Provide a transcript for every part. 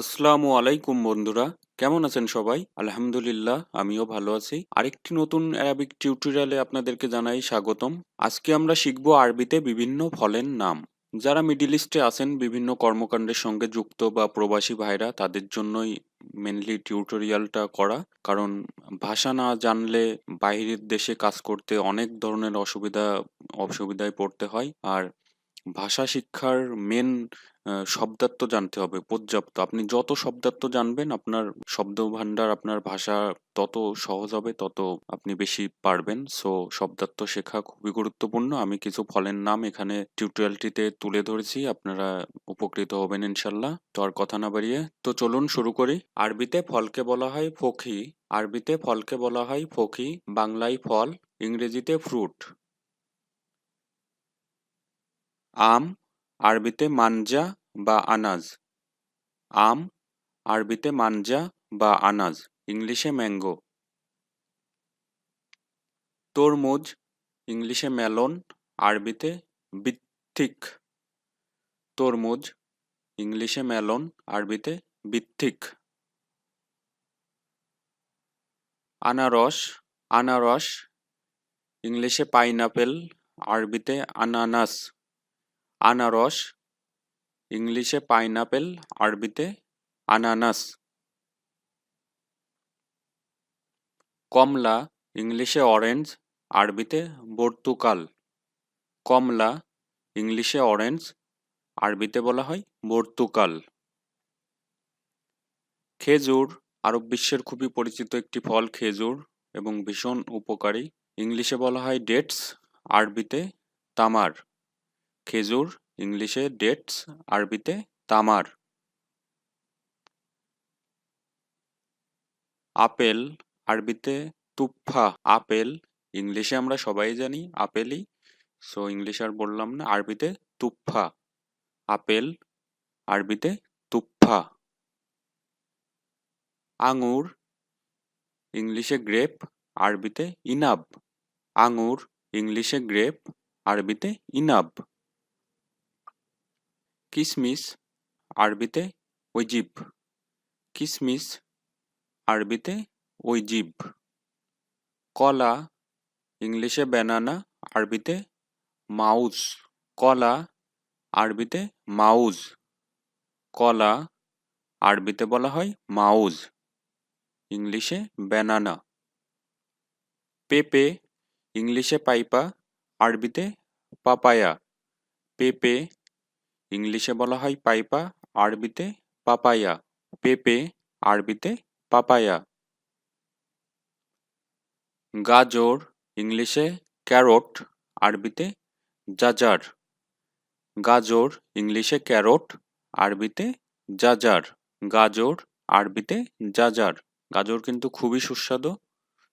আসসালামু আলাইকুম বন্ধুরা, কেমন আছেন সবাই? আলহামদুলিল্লাহ, আমিও ভালো আছি। আরেকটি নতুন অ্যারাবিক টিউটোরিয়ালে আপনাদেরকে জানাই স্বাগতম। আজকে আমরা শিখব আরবিতে বিভিন্ন ফলের নাম। যারা মিডিল ইস্টে আছেন, বিভিন্ন কর্মকাণ্ডের সঙ্গে যুক্ত বা প্রবাসী ভাইরা, তাদের জন্যই মেনলি টিউটোরিয়ালটা করা। কারণ ভাষা না জানলে বাইরের দেশে কাজ করতে অনেক ধরনের অসুবিধা, অসুবিধায় পড়তে হয়। আর ভাষা শিক্ষার মেন শব্দার্থ জানতে হবে, পর্যাপ্ত। আপনি যত শব্দার্থ জানবেন, আপনার শব্দভান্ডার আপনার ভাষা তত সহজ হবে, তত আপনি বেশি পারবেন। সো শব্দার্থ শেখা খুবই গুরুত্বপূর্ণ। আমি কিছু ফলের নাম এখানে টিউটোরিয়ালটিতে তুলে ধরেছি, আপনারা উপকৃত হবেন ইনশাল্লাহ তো আর কথা না বাড়িয়ে, তো চলুন শুরু করি। আরবিতে ফলকে বলা হয় ফখি। আরবিতে ফলকে বলা হয় ফখি, বাংলায় ফল, ইংরেজিতে ফ্রুট। আম, আরবিতে মানজা বা আনাজ। আম, আরবিতে মানজা বা আনাজ, ইংলিশে ম্যাঙ্গো। তরমুজ, ইংলিশে মেলন, আরবিতে বিথিক তরমুজ, ইংলিশে মেলন, আরবিতে বিথিক আনারস আনারস, ইংলিশে পাইনাপেল, আরবিতে আনানাস। আনারস, ইংলিশে পাইনাপেল, আরবিতে আনানাস। কমলা, ইংলিশে অরেঞ্জ, আরবিতে বর্তুকাল। কমলা, ইংলিশে অরেঞ্জ, আরবিতে বলা হয় বর্তুকাল। খেজুর আরব বিশ্বের খুবই পরিচিত একটি ফল খেজুর এবং ভীষণ উপকারী। ইংলিশে বলা হয় ডেটস, আরবিতে তামার। খেজুর, ইংলিশে ডেটস, আরবিতে তামার। আপেল, আরবিতে তুফা আপেল, ইংলিশে আমরা সবাই জানি আপেলই সো ইংলিশ আর বললাম না, আরবিতে তুফা আপেল, আরবিতে তুফা আঙুর, ইংলিশে গ্রেপ, আরবিতে ইনাব। আঙুর, ইংলিশে গ্রেপ, আরবিতে ইনাব। কিসমিস আরবিতে ওইজিব কিসমিস আরবিতে ওইজিব কলা ইংলিশে ব্যানানা, আরবিতে মাউস। কলা আরবিতে মাউজ। কলা আরবিতে বলা হয় মাউজ। ইংলিশে ব্যানানা। পেঁপে ইংলিশে পাইপা, আরবিতে পাপায়া। পেঁপে ইংলিশে বলা হয় পাইপা, আরবিতে পাপায়া, পেঁপে, আরবিতে পাপায়া। গাজর, ইংলিশে ক্যারট, আরবিতে জাজার। গাজর, ইংলিশে ক্যারট, আরবিতে জাজার। গাজর, আরবিতে জাজার। গাজর কিন্তু খুবই সুস্বাদু,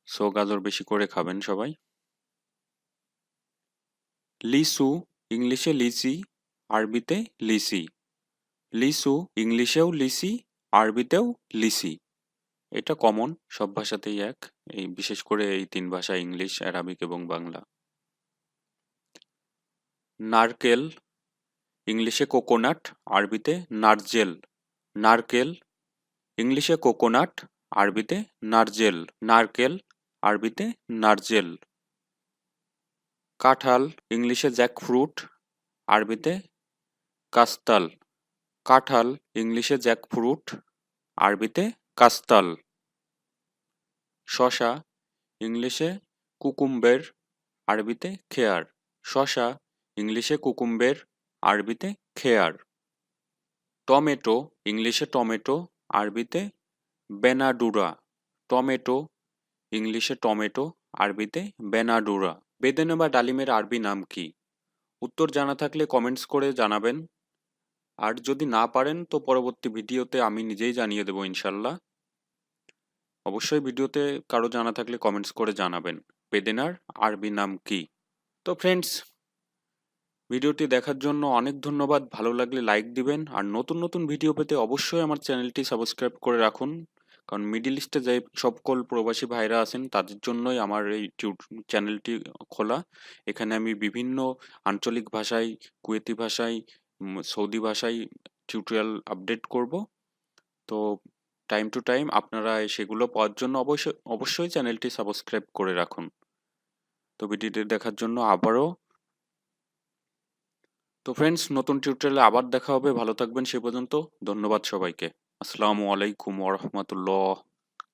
সো গাজর বেশি করে খাবেন সবাই। লিসু ইংলিশে লিচি আরবিতে লিসি। লিসু ইংলিশেও লিসি, আরবিতেও লিসি। এটা কমন, সব ভাষাতেই এক। এই বিশেষ করে এই তিন ভাষা, ইংলিশ, অ্যারাবিক এবং বাংলা। নারকেল, ইংলিশে কোকোনাট, আরবিতে নারজেল। নারকেল, ইংলিশে কোকোনাট, আরবিতে নারজেল। নারকেল, আরবিতে নারজেল। কাঁঠাল, ইংলিশে জ্যাকফ্রুট, আরবিতে কাস্তাল। কাঁঠাল ইংলিশে জ্যাকফ্রুট, আরবিতে কাস্তাল। শশা ইংলিশে কুকুম্বের, আরবিতে খেয়ার। শশা ইংলিশে কুকুম্বের, আরবিতে খেয়ার। টমেটো ইংলিশে টমেটো, আরবিতে বেনাডুরা। টমেটো ইংলিশে টমেটো, আরবিতে বেনাডুরা। বেদেনে বা ডালিমের আরবি নাম কি? উত্তর জানা থাকলে কমেন্টস করে জানাবেন। আর যদি না পারেন, তো পরবর্তী ভিডিওতে আমি নিজেই জানিয়ে দেবো ইনশাল্লাহ। অবশ্যই ভিডিওতে কারও জানা থাকলে কমেন্টস করে জানাবেন। বেদেনার আরবি নাম কি? তো ফ্রেন্ডস ভিডিওটি দেখার জন্য অনেক ধন্যবাদ। ভালো লাগলে লাইক দিবেন। আর নতুন নতুন ভিডিও পেতে অবশ্যই আমার চ্যানেলটি সাবস্ক্রাইব করে রাখুন। কারণ মিডিল ইস্টে যে সকল প্রবাসী ভাইরা আছেন, তাদের জন্যই আমার এই চ্যানেলটি খোলা। এখানে আমি বিভিন্ন আঞ্চলিক ভাষায়, কুয়েতি ভাষায় সৌদি ভাষায় টিউটোরিয়াল আপডেট করব। তো টাইম টু টাইম আপনারা সেগুলো পাওয়ার জন্য অবশ্যই অবশ্যই চ্যানেলটি সাবস্ক্রাইব করে রাখুন। তো ভিডিওটি দেখার জন্য আবারও। তো ফ্রেন্ডস নতুন টিউটোরিয়ালে আবার দেখা হবে। ভালো থাকবেন, সে পর্যন্ত ধন্যবাদ সবাইকে। আসসালামু আলাইকুম ওরহমতুল্লাহ